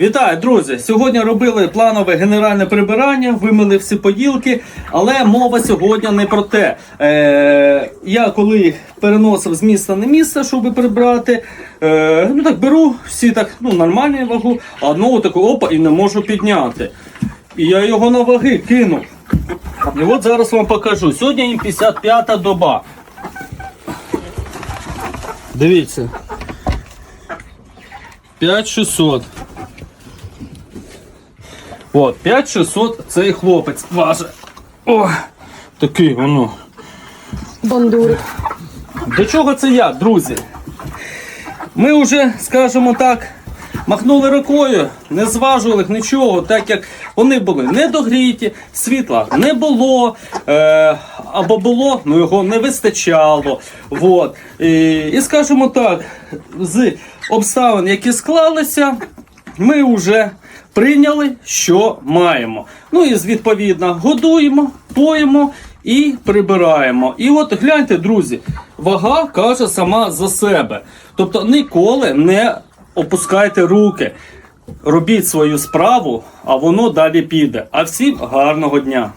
Вітаю, друзі! Сьогодні робили планове генеральне прибирання, вимили всі поділки, але мова сьогодні не про те. Е, я коли переносив з міста на місце, щоб прибрати, е, ну так беру всі так ну, нормальні вагу, а одного таку опа і не можу підняти. І я його на ваги кинув. І от зараз вам покажу. Сьогодні їм 55-та доба. Дивіться. 5600. От, 5600 цей хлопець важить. О, такий воно. Бандурик. До чого це я, друзі? Ми вже, скажімо так, махнули рукою, не зважували нічого, так як вони були недогріті, світла не було, е, або було, ну його не вистачало. Вот. І, і скажімо так, з обставин, які склалися, ми вже прийняли, що маємо. Ну і відповідно годуємо, поїмо і прибираємо. І от гляньте, друзі, вага каже сама за себе. Тобто ніколи не опускайте руки. Робіть свою справу, а воно далі піде. А всім гарного дня!